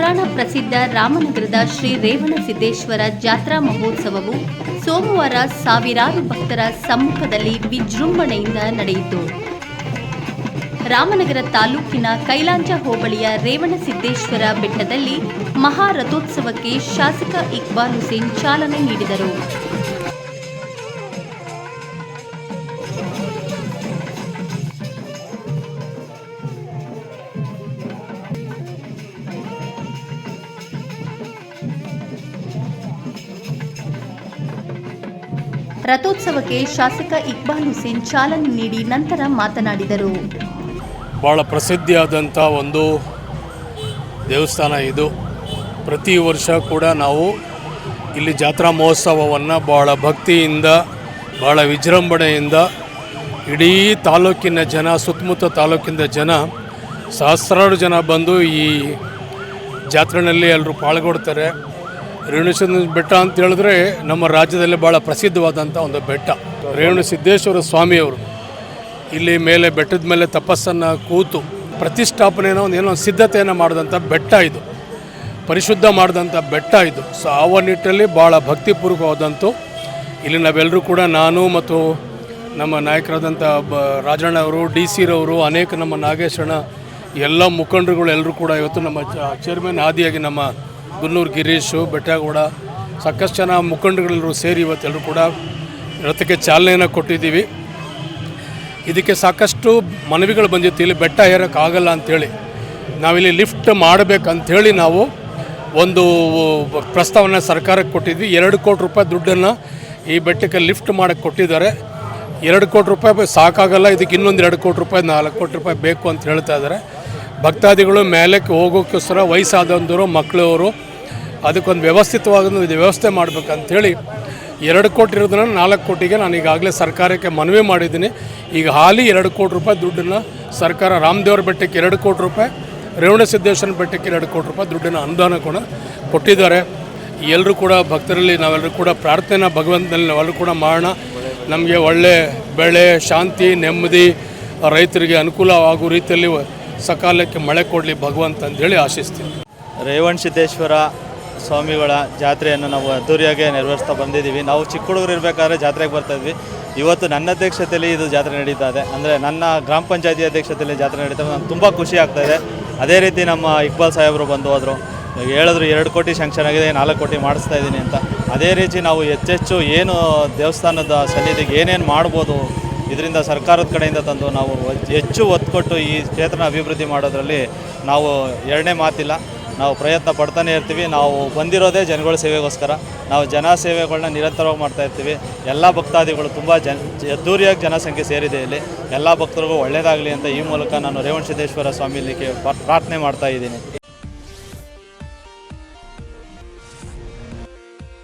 ಪುರಾಣ ಪ್ರಸಿದ್ಧ ರಾಮನಗರದ ಶ್ರೀ ರೇವಣಸಿದ್ದೇಶ್ವರ ಜಾತ್ರಾ ಮಹೋತ್ಸವವು ಸೋಮವಾರ ಸಾವಿರಾರು ಭಕ್ತರ ಸಮ್ಮುಖದಲ್ಲಿ ವಿಜೃಂಭಣೆಯಿಂದ ನಡೆಯಿತು. ರಾಮನಗರ ತಾಲೂಕಿನ ಕೈಲಾಂಜ ಹೋಬಳಿಯ ರೇವಣಸಿದ್ದೇಶ್ವರ ಬೆಟ್ಟದಲ್ಲಿ ಮಹಾರಥೋತ್ಸವಕ್ಕೆ ಶಾಸಕ ಇಕ್ಬಾಲ್ ಹುಸೇನ್ ಚಾಲನೆ ನೀಡಿದರು. ರಥೋತ್ಸವಕ್ಕೆ ಶಾಸಕ ಇಕ್ಬಾಲ್ ಹುಸೇನ್ ಚಾಲನೆ ನೀಡಿ ನಂತರ ಮಾತನಾಡಿದರು. ಭಾಳ ಪ್ರಸಿದ್ಧಿಯಾದಂಥ ಒಂದು ದೇವಸ್ಥಾನ ಇದು. ಪ್ರತಿ ವರ್ಷ ಕೂಡ ನಾವು ಇಲ್ಲಿ ಜಾತ್ರಾ ಮಹೋತ್ಸವವನ್ನು ಭಾಳ ಭಕ್ತಿಯಿಂದ ಭಾಳ ವಿಜೃಂಭಣೆಯಿಂದ ಇಡೀ ತಾಲೂಕಿನ ಜನ, ಸುತ್ತಮುತ್ತ ತಾಲೂಕಿನ ಜನ, ಸಹಸ್ರಾರು ಜನ ಬಂದು ಈ ಜಾತ್ರೆಯಲ್ಲಿ ಎಲ್ಲರೂ ಪಾಲ್ಗೊಳ್ತಾರೆ. ರೇಣುಸಿದ್ದ ಬೆಟ್ಟ ಅಂತ ಹೇಳಿದ್ರೆ ನಮ್ಮ ರಾಜ್ಯದಲ್ಲಿ ಭಾಳ ಪ್ರಸಿದ್ಧವಾದಂಥ ಒಂದು ಬೆಟ್ಟ. ರೇಣು ಸಿದ್ದೇಶ್ವರ ಸ್ವಾಮಿಯವರು ಇಲ್ಲಿ ಮೇಲೆ ಬೆಟ್ಟದ ಮೇಲೆ ತಪಸ್ಸನ್ನು ಕೂತು ಪ್ರತಿಷ್ಠಾಪನೆಯನ್ನು ಒಂದು ಏನೋ ಸಿದ್ಧತೆಯನ್ನು ಮಾಡಿದಂಥ ಬೆಟ್ಟ ಇದು. ಪರಿಶುದ್ಧ ಮಾಡಿದಂಥ ಬೆಟ್ಟ ಇದು. ಸೊ ಆ ನಿಟ್ಟಲ್ಲಿ ಭಾಳ ಭಕ್ತಿಪೂರ್ವಕವಾದಂಥ ಇಲ್ಲಿ ನಾವೆಲ್ಲರೂ ಕೂಡ ನಾನು ಮತ್ತು ನಮ್ಮ ನಾಯಕರಾದಂಥ ಬ ರಾಜಣ್ಣ ಅವರು ಡಿ ಸಿರವರು ಅನೇಕ ನಮ್ಮ ನಾಗೇಶಣ್ಣ, ಎಲ್ಲ ಮುಖಂಡರುಗಳು ಎಲ್ಲರೂ ಕೂಡ ಇವತ್ತು ನಮ್ಮ ಚೇರ್ಮನ್ ಆದಿಯಾಗಿ ನಮ್ಮ ಗುನ್ನೂರು ಗಿರೀಶು ಬೆಟ್ಟಗೌಡ ಸಾಕಷ್ಟು ಜನ ಮುಖಂಡಗಳೆಲ್ಲರೂ ಸೇರಿ ಇವತ್ತೆಲ್ಲರೂ ಕೂಡ ರಥಕ್ಕೆ ಚಾಲನೆಯನ್ನು ಕೊಟ್ಟಿದ್ದೀವಿ. ಇದಕ್ಕೆ ಸಾಕಷ್ಟು ಮನವಿಗಳು ಬಂದಿತ್ತು. ಇಲ್ಲಿ ಬೆಟ್ಟ ಏರೋಕ್ಕಾಗಲ್ಲ ಅಂಥೇಳಿ ನಾವಿಲ್ಲಿ ಲಿಫ್ಟ್ ಮಾಡಬೇಕಂಥೇಳಿ ನಾವು ಒಂದು ಪ್ರಸ್ತಾವನೆ ಸರ್ಕಾರಕ್ಕೆ ಕೊಟ್ಟಿದ್ವಿ. ಎರಡು ಕೋಟಿ ರೂಪಾಯಿ ದುಡ್ಡನ್ನು ಈ ಬೆಟ್ಟಕ್ಕೆ ಲಿಫ್ಟ್ ಮಾಡೋಕ್ಕೆ ಕೊಟ್ಟಿದ್ದಾರೆ. ಎರಡು ಕೋಟಿ ರೂಪಾಯಿ ಸಾಕಾಗಲ್ಲ. ಇದಕ್ಕೆ ಇನ್ನೊಂದು ಎರಡು ಕೋಟಿ ರೂಪಾಯಿ, ನಾಲ್ಕು ಕೋಟಿ ರೂಪಾಯಿ ಬೇಕು ಅಂತ ಹೇಳ್ತಾ ಇದ್ದಾರೆ. ಭಕ್ತಾದಿಗಳು ಮೇಲಕ್ಕೆ ಹೋಗೋಕ್ಕೋಸ್ಕರ ವಯಸ್ಸಾದಂಥವರು ಮಕ್ಕಳವರು ಅದಕ್ಕೊಂದು ವ್ಯವಸ್ಥಿತವಾದ ಇದು ವ್ಯವಸ್ಥೆ ಮಾಡಬೇಕಂಥೇಳಿ ಎರಡು ಕೋಟಿ ಇರೋದನ್ನ ನಾಲ್ಕು ಕೋಟಿಗೆ ನಾನು ಈಗಾಗಲೇ ಸರ್ಕಾರಕ್ಕೆ ಮನವಿ ಮಾಡಿದ್ದೀನಿ. ಈಗ ಹಾಲಿ ಎರಡು ಕೋಟಿ ರೂಪಾಯಿ ದುಡ್ಡನ್ನು ಸರ್ಕಾರ ರಾಮದೇವರ ಬೆಟ್ಟಕ್ಕೆ ಎರಡು ಕೋಟಿ ರೂಪಾಯಿ ರೇವಣಸಿದ್ದೇಶ್ವರ ಬೆಟ್ಟಕ್ಕೆ ಎರಡು ಕೋಟಿ ರೂಪಾಯಿ ದುಡ್ಡಿನ ಅನುದಾನ ಕೂಡ ಕೊಟ್ಟಿದ್ದಾರೆ. ಎಲ್ಲರೂ ಕೂಡ ಭಕ್ತರಲ್ಲಿ ನಾವೆಲ್ಲರೂ ಕೂಡ ಪ್ರಾರ್ಥನೆ ಭಗವಂತನಲ್ಲಿ ನಾವೆಲ್ಲರೂ ಕೂಡ ಮಾಡೋಣ. ನಮಗೆ ಒಳ್ಳೆ ಬೆಳೆ, ಶಾಂತಿ, ನೆಮ್ಮದಿ ರೈತರಿಗೆ ಅನುಕೂಲವಾಗುವ ರೀತಿಯಲ್ಲಿ ಸಕಾಲಕ್ಕೆ ಮಳೆ ಕೊಡಲಿ ಭಗವಂತ ಅಂತೇಳಿ ಆಶಿಸ್ತೀನಿ. ರೇವಣ ಸಿದ್ದೇಶ್ವರ ಸ್ವಾಮಿಗಳ ಜಾತ್ರೆಯನ್ನು ನಾವು ಅದ್ದೂರಿಯಾಗಿ ನೆರವೇರಿಸ್ತಾ ಬಂದಿದ್ದೀವಿ. ನಾವು ಚಿಕ್ಕ ಹುಡುಗರು ಇರಬೇಕಾದ್ರೆ ಜಾತ್ರೆಗೆ ಬರ್ತಾಯಿದ್ವಿ ಇವತ್ತು ನನ್ನ ಅಧ್ಯಕ್ಷತೆಯಲ್ಲಿ ಇದು ಜಾತ್ರೆ ನಡೀತಾ ಇದೆ. ಅಂದರೆ ನನ್ನ ಗ್ರಾಮ ಪಂಚಾಯತಿ ಅಧ್ಯಕ್ಷತೆಯಲ್ಲಿ ಜಾತ್ರೆ ನಡೀತಾ ನಾನು ತುಂಬ ಖುಷಿ ಆಗ್ತಾ ಇದೆ. ಅದೇ ರೀತಿ ನಮ್ಮ ಇಕ್ಬಾಲ್ ಸಾಹೇಬರು ಬಂದು ಹೋದರು. ಹೇಳಿದ್ರು ಎರಡು ಕೋಟಿ ಶಾಂಕ್ಷನ್ ಆಗಿದೆ, ನಾಲ್ಕು ಕೋಟಿ ಮಾಡಿಸ್ತಾ ಇದ್ದೀನಿ ಅಂತ. ಅದೇ ರೀತಿ ನಾವು ಹೆಚ್ಚೆಚ್ಚು ಏನು ದೇವಸ್ಥಾನದ ಸನ್ನಿಧಿಗೆ ಏನೇನು ಮಾಡ್ಬೋದು ಇದರಿಂದ ಸರ್ಕಾರದ ಕಡೆಯಿಂದ ತಂದು ನಾವು ಹೆಚ್ಚು ಒತ್ತು ಕೊಟ್ಟು ಈ ಕ್ಷೇತ್ರನ ಅಭಿವೃದ್ಧಿ ಮಾಡೋದ್ರಲ್ಲಿ ನಾವು ಎರಡನೇ ಮಾತಿಲ್ಲ. ನಾವು ಪ್ರಯತ್ನ ಪಡ್ತಾನೆ ಇರ್ತೀವಿ. ನಾವು ಬಂದಿರೋದೇ ಜನಗಳ ಸೇವೆಗೋಸ್ಕರ. ನಾವು ಜನ ಸೇವೆಗಳನ್ನ ನಿರಂತರವಾಗಿ ಮಾಡ್ತಾ ಇರ್ತೀವಿ. ಎಲ್ಲ ಭಕ್ತಾದಿಗಳು ತುಂಬ ಜನ ಅದ್ದೂರಿಯಾಗಿ ಜನಸಂಖ್ಯೆ ಸೇರಿದೆ ಇಲ್ಲಿ. ಎಲ್ಲ ಭಕ್ತರಿಗೂ ಒಳ್ಳೆಯದಾಗಲಿ ಅಂತ ಈ ಮೂಲಕ ನಾನು ರೇವಣ ಸಿದ್ದೇಶ್ವರ ಸ್ವಾಮಿಲಿಕ್ಕೆ ಪ್ರಾರ್ಥನೆ ಮಾಡ್ತಾ ಇದ್ದೀನಿ.